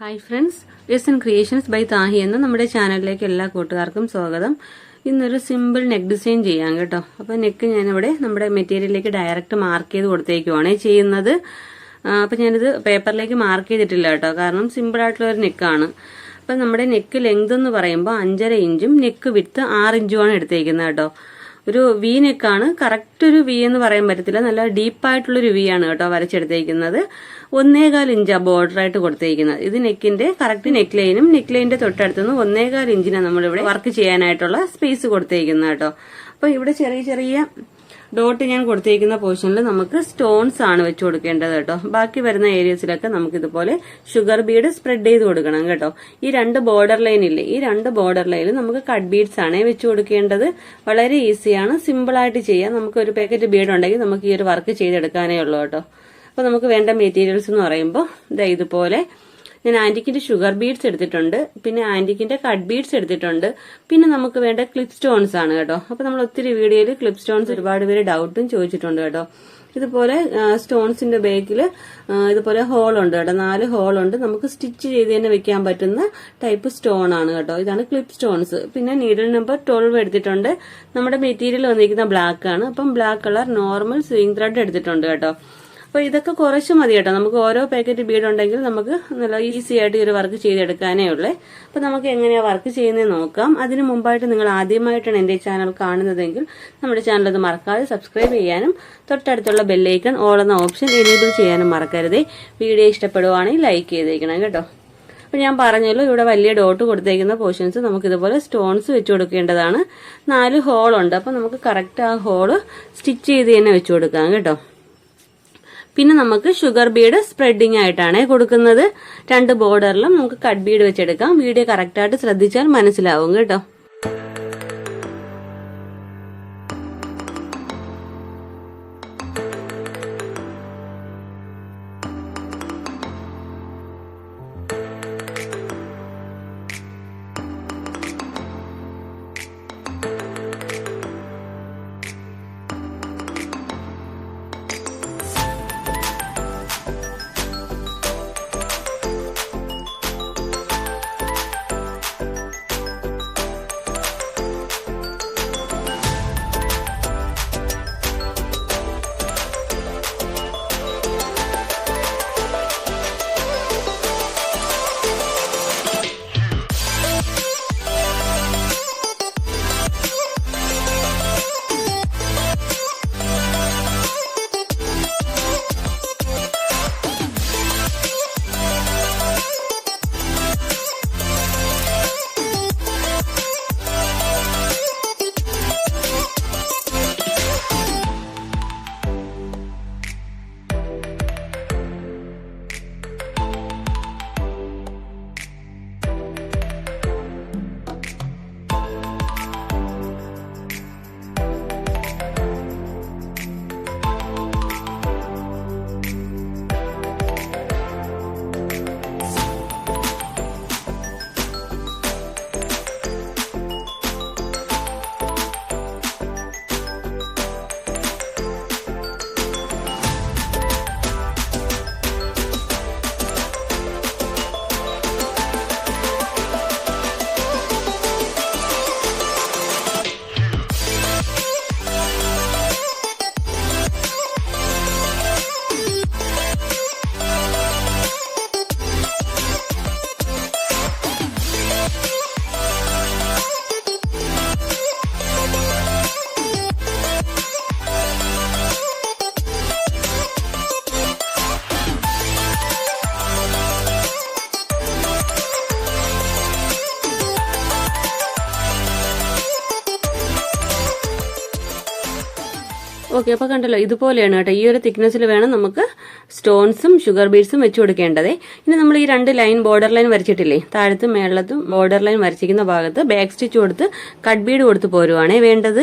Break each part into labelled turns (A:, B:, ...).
A: Hi friends N creations by Thahi എന്ന നമ്മുടെ ചാനലിലേക്ക് എല്ലാ കൂട്ടുകാർക്കും സ്വാഗതം. ഇന്നൊരു സിമ്പിൾ നെക്ക് ഡിസൈൻ ചെയ്യാം കേട്ടോ. അപ്പോൾ നെക്ക് ഞാനിവിടെ നമ്മുടെ മെറ്റീരിയലിലേക്ക് ഡയറക്റ്റ് മാർക്ക് ചെയ്ത് കൊടുത്തേക്കുവാണ് ചെയ്യുന്നത്. അപ്പോൾ ഞാനിത് പേപ്പറിലേക്ക് മാർക്ക് ചെയ്തിട്ടില്ല കേട്ടോ. കാരണം സിമ്പിൾ ആയിട്ടുള്ള ഒരു നെക്കാണ് അപ്പം നമ്മുടെ നെക്ക് ലെങ്ത് എന്ന് പറയുമ്പോൾ അഞ്ചര ഇഞ്ചും നെക്ക് വിത്ത് ആറ് ഇഞ്ചുമാണ് എടുത്തേക്കുന്നത് കേട്ടോ. ഒരു വി നെക്കാണ്. കറക്റ്റ് ഒരു വി എന്ന് പറയാൻ പറ്റത്തില്ല. നല്ല ഡീപ്പായിട്ടുള്ളൊരു വി ആണ് കേട്ടോ വരച്ചെടുത്തേക്കുന്നത്. ഒന്നേകാൽ ഇഞ്ചാ ബോർഡർ ആയിട്ട് കൊടുത്തേക്കുന്നത്. ഇത് നെക്കിന്റെ കറക്റ്റ് നെക്ക് ലൈനും നെക്ക് ലൈനിന്റെ തൊട്ടടുത്തുനിന്ന് ഒന്നേകാൽ ഇഞ്ചിനാണ് നമ്മളിവിടെ വർക്ക് ചെയ്യാനായിട്ടുള്ള സ്പേസ് കൊടുത്തേക്കുന്നത് കേട്ടോ. അപ്പൊ ഇവിടെ ചെറിയ ചെറിയ ഡോട്ട് ഞാൻ കൊടുത്തിരിക്കുന്ന പോർഷനിൽ നമുക്ക് സ്റ്റോൺസ് ആണ് വെച്ച് കൊടുക്കേണ്ടത് കേട്ടോ. ബാക്കി വരുന്ന ഏരിയസിലൊക്കെ നമുക്ക് ഇതുപോലെ ഷുഗർ ബീഡ് സ്പ്രെഡ് ചെയ്ത് കൊടുക്കണം കേട്ടോ. ഈ രണ്ട് ബോർഡർ ലൈൻ ഇല്ലേ ഈ രണ്ട് ബോർഡർ ലൈനിൽ നമുക്ക് കട്ട് ബീഡ്സ് ആണ് വെച്ച് കൊടുക്കേണ്ടത്. വളരെ ഈസിയാണ് സിമ്പിൾ ആയിട്ട് ചെയ്യാം. നമുക്ക് ഒരു പാക്കറ്റ് ബീഡ് ഉണ്ടെങ്കിൽ നമുക്ക് ഈ ഒരു വർക്ക് ചെയ്തെടുക്കാനേ ഉള്ളൂ കേട്ടോ. അപ്പോൾ നമുക്ക് വേണ്ട മെറ്റീരിയൽസ് എന്ന് പറയുമ്പോൾ ഇതാ ഇതുപോലെ ഞാൻ ആന്റിക്കിന്റെ ഷുഗർ ബീഡ്സ് എടുത്തിട്ടുണ്ട് പിന്നെ ആന്റിക്കിന്റെ കട്ട് ബീഡ്സ് എടുത്തിട്ടുണ്ട് പിന്നെ നമുക്ക് വേണ്ട ക്ലിപ്പ് സ്റ്റോൺസ് ആണ് കേട്ടോ. അപ്പൊ നമ്മൾ ഒത്തിരി വീഡിയോയിൽ ക്ലിപ്പ് സ്റ്റോൺസ് ഒരുപാട് പേര് ഡൗട്ടും ചോദിച്ചിട്ടുണ്ട് കേട്ടോ. ഇതുപോലെ സ്റ്റോൺസിന്റെ ബേക്കിൽ ഇതുപോലെ ഹോൾ ഉണ്ട് കേട്ടോ. നാല് ഹോൾ ഉണ്ട്. നമുക്ക് സ്റ്റിച്ച് ചെയ്ത് തന്നെ വെക്കാൻ പറ്റുന്ന ടൈപ്പ് സ്റ്റോൺ ആണ് കേട്ടോ. ഇതാണ് ക്ലിപ്പ് സ്റ്റോൺസ് പിന്നെ നീഡിൽ നമ്പർ ട്വൽവ് എടുത്തിട്ടുണ്ട്. നമ്മുടെ മെറ്റീരിയൽ വന്നിരിക്കുന്ന ബ്ലാക്ക് ആണ്. അപ്പം black colour normal sewing thread എടുത്തിട്ടുണ്ട് കേട്ടോ. അപ്പോൾ ഇതൊക്കെ കുറച്ച് മതി കേട്ടോ. നമുക്ക് ഓരോ പാക്കറ്റ് ബീഡ് ഉണ്ടെങ്കിൽ നമുക്ക് നല്ല ഈസി ആയിട്ട് ഈ ഒരു വർക്ക് ചെയ്തെടുക്കാനേ ഉള്ളേ. അപ്പോൾ നമുക്ക് എങ്ങനെയാ വർക്ക് ചെയ്യുന്നത് നോക്കാം. അതിന് മുമ്പായിട്ട് നിങ്ങൾ ആദ്യമായിട്ടാണ് എന്റെ ചാനൽ കാണുന്നതെങ്കിൽ നമ്മുടെ ചാനൽ അത് മറക്കാതെ സബ്സ്ക്രൈബ് ചെയ്യാനും തൊട്ടടുത്തുള്ള ബെല്ലൈക്കൺ ഓൾ എന്ന ഓപ്ഷൻ എനേബിൾ ചെയ്യാനും മറക്കരുതേ. വീഡിയോ ഇഷ്ടപ്പെടുവാണെങ്കിൽ ലൈക്ക് ചെയ്തേക്കണം കേട്ടോ. അപ്പോൾ ഞാൻ പറഞ്ഞല്ലോ ഇവിടെ വലിയ ഡോട്ട് കൊടുത്തേക്കുന്ന പോർഷൻസ് നമുക്ക് ഇതുപോലെ സ്റ്റോൺസ് വെച്ചു കൊടുക്കേണ്ടതാണ്. നാല് ഹോളുണ്ട് അപ്പോൾ നമുക്ക് കറക്റ്റ് ആ ഹോൾ സ്റ്റിച്ച് ചെയ്ത് തന്നെ വെച്ചു കൊടുക്കാം കേട്ടോ. പിന്നെ നമുക്ക് ഷുഗർ ബീഡ് സ്പ്രെഡിങ് ആയിട്ടാണ് കൊടുക്കുന്നത്. രണ്ട് ബോർഡറിലും നമുക്ക് കട്ട് ബീഡ് വെച്ചെടുക്കാം. വീഡിയോ കറക്റ്റായിട്ട് ശ്രദ്ധിച്ചാൽ മനസ്സിലാവും കേട്ടോ. ഓക്കെ അപ്പോൾ കണ്ടല്ലോ ഇതുപോലെയാണ് കേട്ടോ ഈ ഒരു തിക്നെസ്സിൽ വേണം നമുക്ക് സ്റ്റോൺസും ഷുഗർ ബീഡ്സും വെച്ച് കൊടുക്കേണ്ടത്. ഇനി നമ്മൾ ഈ രണ്ട് ലൈൻ ബോർഡർ ലൈൻ വരച്ചിട്ടില്ലേ താഴത്തും മേളത്തും ബോർഡർ ലൈൻ വരച്ചിരിക്കുന്ന ഭാഗത്ത് ബാക്ക് സ്റ്റിച്ച് കൊടുത്ത് കട്ട് ബീഡ് കൊടുത്ത് പോരുവാണേ വേണ്ടത്.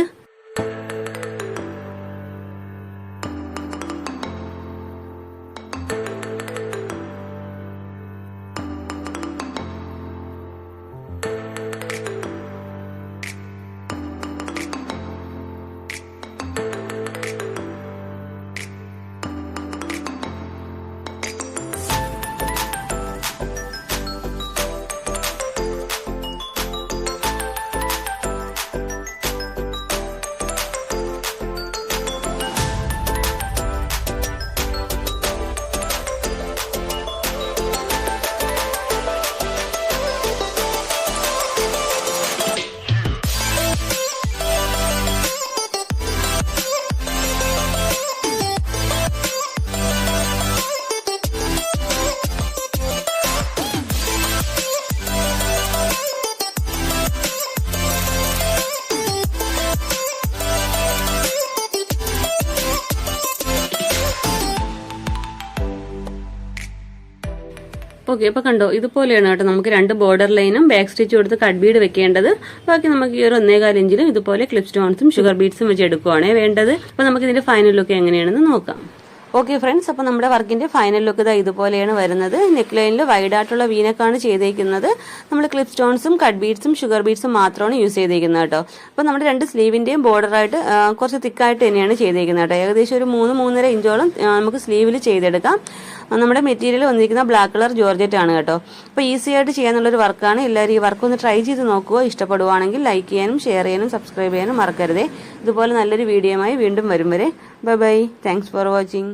A: ഓക്കെ അപ്പോൾ കണ്ടോ ഇതുപോലെയാണ് കേട്ടോ നമുക്ക് രണ്ട് ബോർഡർ ലൈനും ബാക്ക് സ്റ്റിച്ച് കൊടുത്ത് കട്ട് ബീഡ് വെക്കേണ്ടത്. ബാക്കി നമുക്ക് ഈ ഒരു ഒന്നേകാൽ ഇഞ്ചിലും ഇതുപോലെ ക്ലിപ്പ് സ്റ്റോൺസും ഷുഗർ ബീഡ്സും വെച്ച് എടുക്കുവാണേ വേണ്ടത്. അപ്പോൾ നമുക്ക് ഇതിന്റെ ഫൈനൽ ലുക്ക് എങ്ങനെയാണെന്ന് നോക്കാം. ഓക്കെ ഫ്രണ്ട്സ് അപ്പോൾ നമ്മുടെ വർക്കിന്റെ ഫൈനൽ ലുക്ക് ഇതാ ഇതുപോലെയാണ് വരുന്നത്. നെക്ക് ലൈനിൽ വൈഡ് ആയിട്ടുള്ള വീനക്കാണ് ചെയ്തേക്കുന്നത്. നമ്മൾ ക്ലിപ്പ് സ്റ്റോൺസും കട്ട് ബീഡ്സും ഷുഗർ ബീഡ്സും മാത്രമാണ് യൂസ് ചെയ്തേക്കുന്നത് കേട്ടോ. അപ്പോൾ നമ്മുടെ രണ്ട് സ്ലീവിന്റെയും ബോർഡറായിട്ട് കുറച്ച് തിക്കായിട്ട് തന്നെയാണ് ചെയ്തേക്കുന്നത് കേട്ടോ. ഏകദേശം ഒരു മൂന്ന് മൂന്നര ഇഞ്ചോളം നമുക്ക് സ്ലീവിൽ ചെയ്തെടുക്കാം. നമ്മുടെ മെറ്റീരിയൽ വന്നിരിക്കുന്ന ബ്ലാക്ക് കളർ ജോർജറ്റ് ആണ് കേട്ടോ. അപ്പോൾ ഈസി ആയിട്ട് ചെയ്യാനുള്ളൊരു വർക്കാണ്. എല്ലാവരും ഈ വർക്ക് ഒന്ന് ട്രൈ ചെയ്ത് നോക്കുക. ഇഷ്ടപ്പെടുവാണെങ്കിൽ ലൈക്ക് ചെയ്യാനും ഷെയർ ചെയ്യാനും സബ്സ്ക്രൈബ് ചെയ്യാനും മറക്കരുത്. ഇതുപോലെ നല്ലൊരു വീഡിയോയുമായി വീണ്ടും വരും വരെ. Bye bye thanks for watching